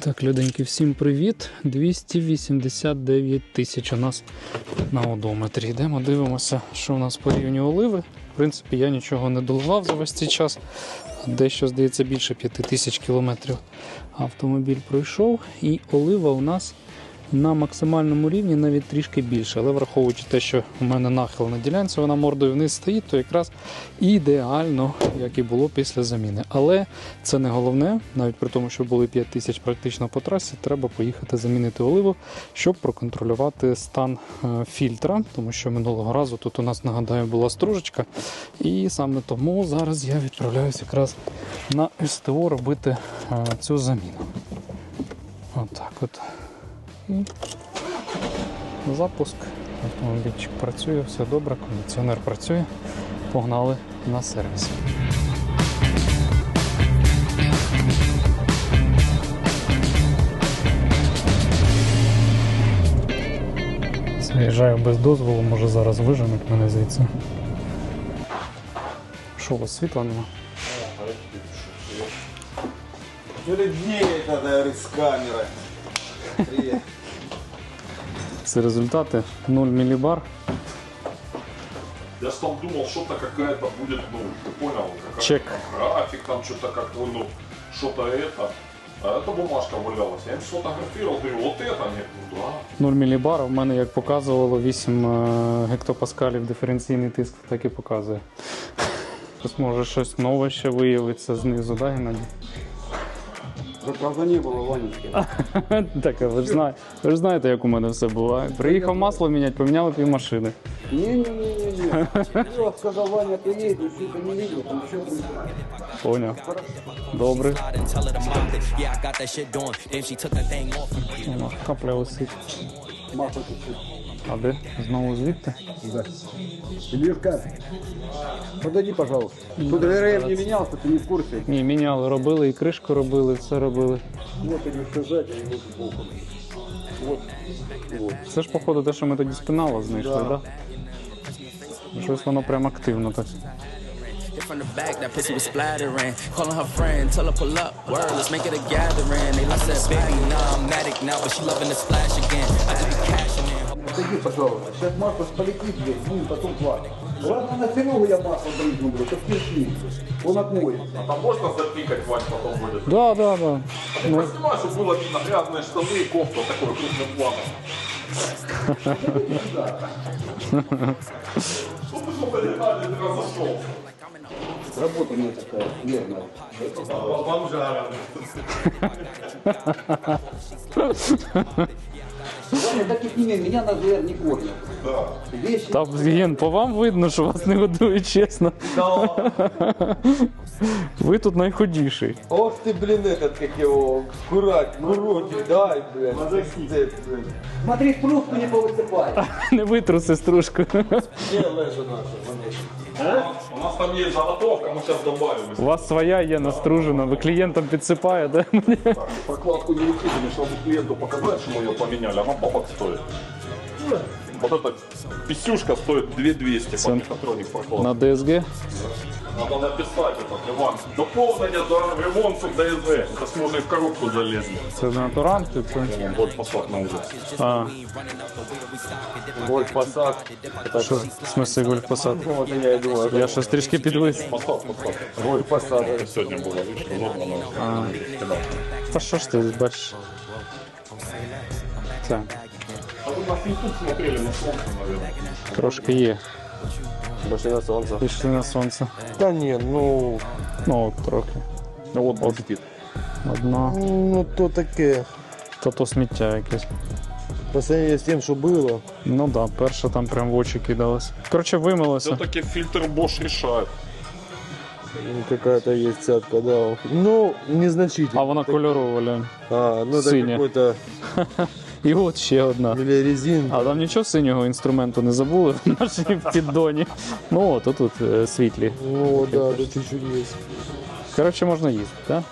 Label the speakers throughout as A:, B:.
A: Так, люденьки, всім привіт. 289 тисяч у нас на одометрі. Йдемо, дивимося, що у нас по рівню оливи. В принципі, я нічого не долував за весь цей час. Дещо, здається, більше 5 тисяч кілометрів автомобіль пройшов. І олива у нас на максимальному рівні навіть трішки більше. Але враховуючи те, що у мене нахил на ділянці, вона мордою вниз стоїть, то якраз ідеально, як і було після заміни. Але це не головне, навіть при тому, що були 5 тисяч практично по трасі, треба поїхати замінити оливу, щоб проконтролювати стан е, фільтра, тому що минулого разу тут у нас нагадаю була стружечка. І саме тому зараз я відправляюся якраз на СТО робити е, цю заміну. Отак от. І запуск. Автомобільчик працює, все добре, кондиціонер працює. Погнали на сервіс. Заїжджаю без дозволу, може зараз виженуть мене звідси. Що у вас світла нема?
B: Перед ней надо с камерой. Привет
A: Це результати 0 мілібар.
C: Я ж там думал, что-то какая-то будет, ну, ты понял, какая
A: Чек.
C: график, там что-то как-то, ну, что-то это. А эта бумажка валялась. Я им сфотографировал, говорю, вот это нет. Ну да.
A: 0 мілібар, в мене як показувало 8 е, гектопаскалів диференційний тиск, так і показує. Ось може щось нове ще виявиться знизу, да, Геннадій?
B: Да, правда не было, Ванечки.
A: Так, а ви ж знаєте, ви ж знаєте, як у мене все буває. Приїхав масло міняти, поміняли пів машини.
B: Не-не-не-не. Я сказал, Ваня, ты едешь, ты не видел, там еще
A: Поняв. Добре.
D: and tell her to mop it. Yeah, I got that shit doing. Then she took that thing off.
A: Вона Капля висить.
B: масло чуть-чуть.
A: А де? Знову звідти?
B: Да. Илюшка, подойди, пожалуйста. Тут РМ не менялся, ты не в курсе.
A: Ні, міняли, робили і кришку робили, все робили.
B: Вот Илюшка сзади, и вот сбоку. Вот. Вот.
A: Це ж, походу, те, що ми тоді з пенала знайшли, так? Да. Щось воно прям активно так.
D: From the back, that pussy was splattering. Calling her friend, tell her pull up. Word, let's make it a gathering. They said, baby, nah, I'm addict now, but she loving the splash again. I just be cashing in.
B: Подойди, пожалуйста. Сейчас масло полетит здесь, ну, потом хватит. Ладно, на Серегу я масло брызну, блядь, как кишки. Он отмоет.
C: А там можно запикать, Вань, потом будет?
A: Да, да, да.
C: Ну, Поснимай, чтобы было видно грязные штаны и кофта такой крупным планом. Что ты что-то не надо, ты разошел.
B: Работа у меня такая, нервная.
C: Бомжара.
B: Ваня, так и не меня на ЗР не кормят.
C: Да.
B: Вещи
A: Та Ген, по вам видно, що вас не годують, чесно. Ви тут найходіший.
E: Ох ты, блин, этот, как его, курать, курочек, дай, блядь. Пиздец, блядь.
B: Смотри, стружку не повысыпай.
A: Не витру сеструшку.
E: Где лежа наша,
C: У нас там есть заготовка, мы сейчас добавим.
A: У вас своя є настружена, ви клієнтам підсипає, да?
C: Прокладку не выкидывали, чтобы клиенту показать, что мы ее поменяли, она бабок стоит. Вот эта писюшка стоит 2200 по мехатроник.
A: На ДСГ.
C: Надо написать это, Иван. Дополнение до ремонту ДСВ. Это с можно и в коробку залезли.
A: Це натурант.
C: Вон, вот посад на уже.
A: А,
E: Гольф Passat.
A: що, в смысле гольф посад?
E: Вот я и думаю,
A: Я щось трішки підвис.
C: Посад, посад.
E: Гольф Passat.
C: Сегодня было, видишь, удобно. но-
A: Та що ж ти бачиш? Це,
C: А вы нас не тут смотрели на солнце, наверное.
A: трошки є.
E: Больше на солнце.
A: Пішли на сонце.
E: Да не, ну,
A: Ну, от трохи.
C: Ну вот он спит.
A: Одна.
E: ну то таке.
A: Та то сміття якесь.
E: По сравнению с тем, что было.
A: Ну так, да, перша там прям в очі кидалась. Коротше, вимилося.
C: Все-таки фильтр Bosch решает.
E: ну, Какая-то есть цятка, да. Ну, незначительно.
A: А вона кольорова, глянь.
E: А, ну это
A: Синяя.
E: какой-то
A: І от ще одна.
E: резин.
A: А там нічого синього інструменту не забули в нашій піддоні. Ну от, тут е, світлі.
E: Ну да, да чуть-чуть.
A: Коротше, можна їздити, так?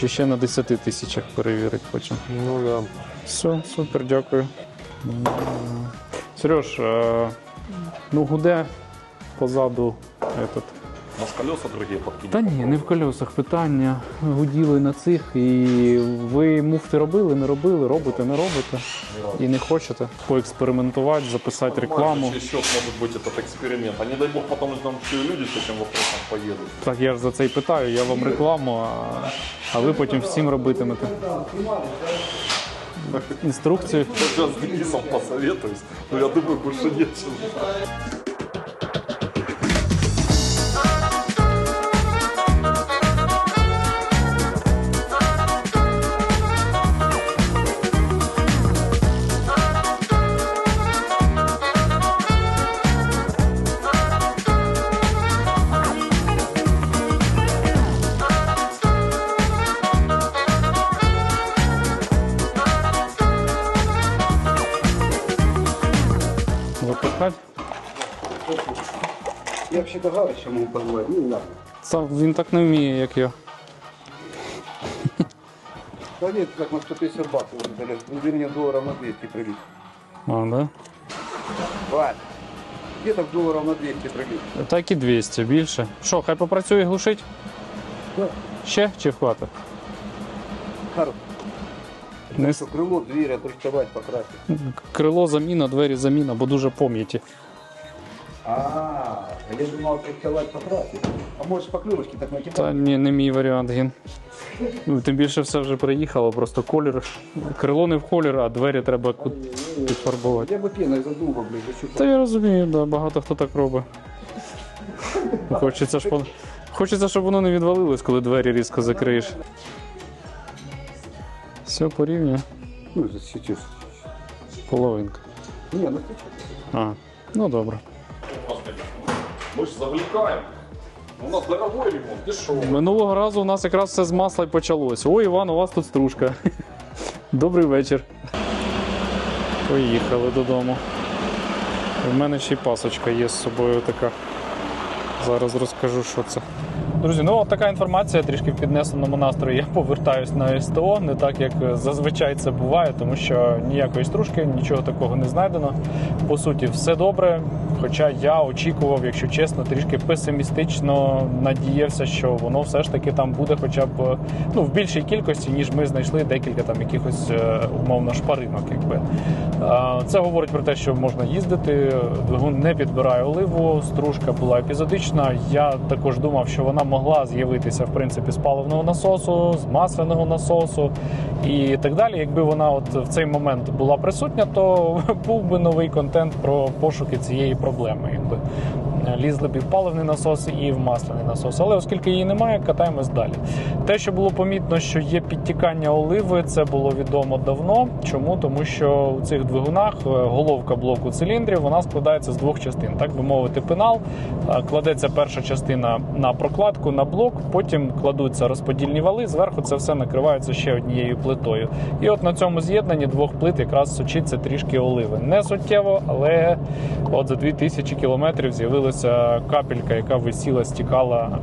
A: Чи ще на 10 тисячах перевірити хочемо.
E: Ну да.
A: Все, супер, дякую. Сереж, е, ну гуде позаду этот,
C: Может, колеса другие подкинуть?
A: Та ні, не в колесах питання. Гуділи на цих, і ви муфти робили, не робили, робите, не робите. І не хочете поекспериментувати, записати рекламу.
C: Еще счет может быть этот эксперимент. А не дай бог потом нам еще и люди с этим вопросом поедут.
A: Так я ж за це і питаю, я вам рекламу, а, а ви потім всім робитимете. Інструкцію.
C: Я сейчас с Денисом посоветуюсь, но я думаю, больше нечем.
B: Я вообще-то гарыч могу ну ладно.
A: Сам він так не вміє, як я.
B: Да нет, как на 150 баксов отдали. Вернее, долларов на 200 прилив.
A: А, да?
B: Ладно. Где-то в долларов на 200 прилив.
A: Так і 200, більше. Що, хай попрацює глушить?
B: Да.
A: Ще чи хватить?
B: Хорош.
A: Не
B: Что крыло, дверь отрихтовать, покрасить.
A: Крило заміна, двері заміна, бо дуже пом'яті.
B: А, я думал отрихтовать, покрасить. А может поклевочки так накидать?
A: Та ні, не мій варіант гін. Ну, Тим більше все вже приїхало, просто колір. Крило не в колір, а двері треба ку- підфарбувати.
B: Я бы пеной задумал, блин,
A: Та я розумію, да, багато хто так робить. Хочеться, воно- хочеться, щоб воно не відвалилось, коли двері різко закриєш. Все порівнює.
B: Ну, за сейчас.
A: Половинка.
B: Не, ну сейчас.
A: А, ну добре.
C: Мы же завлекаем. У нас дорогой ремонт, шо?
A: Минулого разу у нас якраз все з масла й почалось. Ой, Іван, у вас тут стружка. Добрий вечір. Поїхали додому. У мене ще й пасочка є з собою така. Зараз розкажу, що це. Друзі, ну от така інформація, трішки в піднесеному настрої. Я повертаюсь на СТО, не так як зазвичай це буває, тому що ніякої стружки, нічого такого не знайдено. По суті, все добре. Хоча я очікував, якщо чесно, трішки песимістично надіявся, що воно все ж таки там буде, хоча б ну в більшій кількості, ніж ми знайшли декілька там якихось е, умовно шпаринок. Якби це говорить про те, що можна їздити. Двигун не підбирає оливу, стружка була епізодична. Я також думав, що вона могла з'явитися в принципі з паливного насосу, з масляного насосу і так далі. Якби вона от в цей момент була присутня, то був би новий контент про пошуки цієї проблеми. Якби лізли б в паливний насос, і в масляний насос. Але оскільки її немає, катаємось далі. Те, що було помітно, що є підтікання оливи, це було відомо давно. Чому? Тому що у цих двигунах е, головка блоку циліндрів вона складається з двох частин, так би мовити, пенал. Е, Кладеться перша частина на прокладку, на блок, потім кладуться розподільні вали. Зверху це все накривається ще однією плитою. І от на цьому з'єднанні двох плит якраз сочиться трішки оливи. Не суттєво, але от за 2000 кілометрів з'явилася капелька, яка висіла, стікала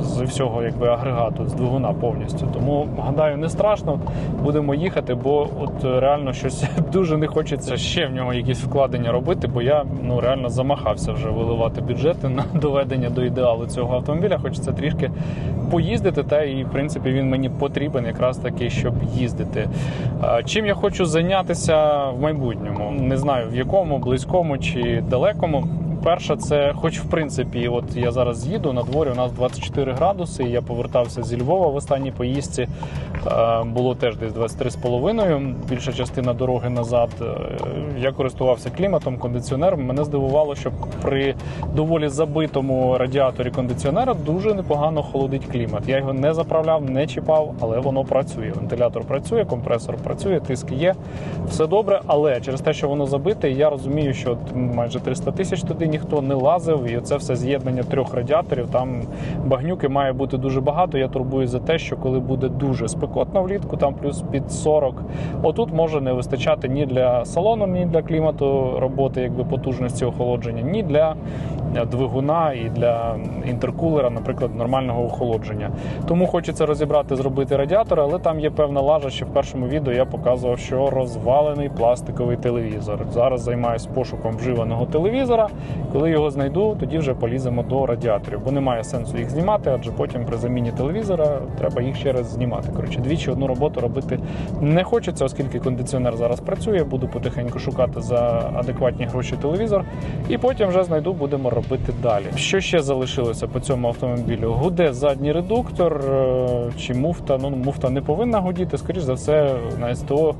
A: е, з всього якби агрегату, з двигуна повністю. Тому гадаю, не страшно. Будемо їхати, бо от е, реально щось дуже не хочеться ще в нього якісь вкладення робити, бо я ну реально замахався вже виливати бюджети на доведення до ідеалу цього автомобіля. Хочеться трішки поїздити, та і в принципі він мені потрібен якраз таки, щоб їздити. Чим я хочу зайнятися в майбутньому? Не знаю в якому, близькому чи далекому. Перше, це, хоч в принципі, от я зараз їду на дворі, у нас 24 градуси. Я повертався зі Львова в останній поїздці. Е, Було теж десь 23,5, більша частина дороги назад. Е, Я користувався кліматом, кондиціонером. Мене здивувало, що при доволі забитому радіаторі кондиціонера дуже непогано холодить клімат. Я його не заправляв, не чіпав, але воно працює. Вентилятор працює, компресор працює, тиск є. Все добре, але через те, що воно забите, я розумію, що майже 300 тисяч туди ніхто не лазив, і це все з'єднання трьох радіаторів. Там багнюки має бути дуже багато. Я турбую за те, що коли буде дуже спекотно влітку, там плюс під 40, отут може не вистачати ні для салону, ні для клімату роботи, якби потужності охолодження, ні для двигуна і для інтеркулера, наприклад, нормального охолодження. Тому хочеться розібрати, зробити радіатор, але там є певна лажа, що в першому відео я показував, що розвалений пластиковий телевізор. Зараз займаюся пошуком вживаного телевізора. Коли його знайду, тоді вже поліземо до радіаторів, бо немає сенсу їх знімати, адже потім при заміні телевізора треба їх ще раз знімати. Коротше, двічі одну роботу робити не хочеться, оскільки кондиціонер зараз працює. Буду потихеньку шукати за адекватні гроші телевізор, і потім вже знайду, будемо робити далі. Що ще залишилося по цьому автомобілю? Гуде задній редуктор е, чи муфта. Ну муфта не повинна гудіти. Скоріш за все, на СТО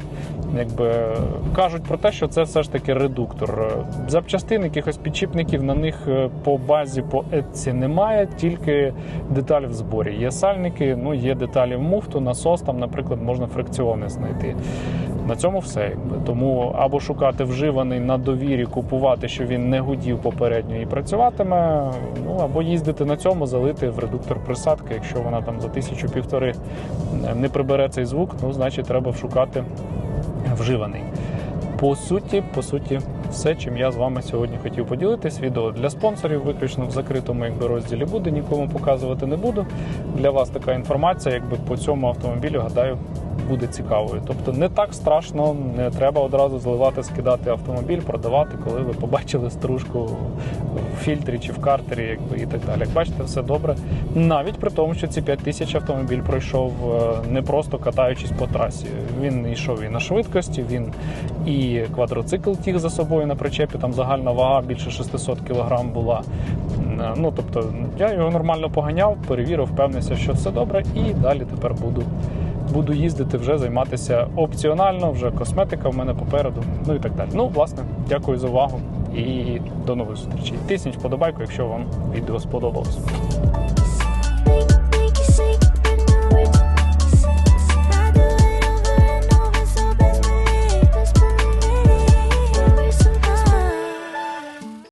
A: якби кажуть про те, що це все ж таки редуктор. Е, Запчастин, якихось підчіпників на них е, по базі по етці немає, тільки деталь в зборі. Є сальники, ну є деталі в муфту, насос там, наприклад, можна фрикціони знайти. На цьому все. якби. Тому або шукати вживаний на довірі, купувати, що він не гудів попередньо і працюватиме. Ну або їздити на цьому, залити в редуктор присадки. Якщо вона там за тисячу півтори не прибере цей звук, ну значить треба шукати вживаний. По суті, по суті, все, чим я з вами сьогодні хотів поділитись. Відео для спонсорів виключно в закритому якби розділі буде. Нікому показувати не буду. Для вас така інформація, якби по цьому автомобілю, гадаю, буде цікавою. Тобто не так страшно, не треба одразу зливати, скидати автомобіль, продавати, коли ви побачили стружку в фільтрі чи в картері, якби і так далі. Як бачите, все добре. Навіть при тому, що ці 5 тисяч автомобіль пройшов е, не просто катаючись по трасі. Він йшов і на швидкості, він і квадроцикл тіг за собою на причепі. Там загальна вага більше 600 кг була. Е, Ну тобто я його нормально поганяв, перевірив, впевнився, що все добре, і далі тепер буду. Буду їздити вже займатися опціонально, вже косметика в мене попереду, ну і так далі. Ну, власне, дякую за увагу і до нових зустрічей. Тисніть вподобайку, якщо вам відео сподобалось.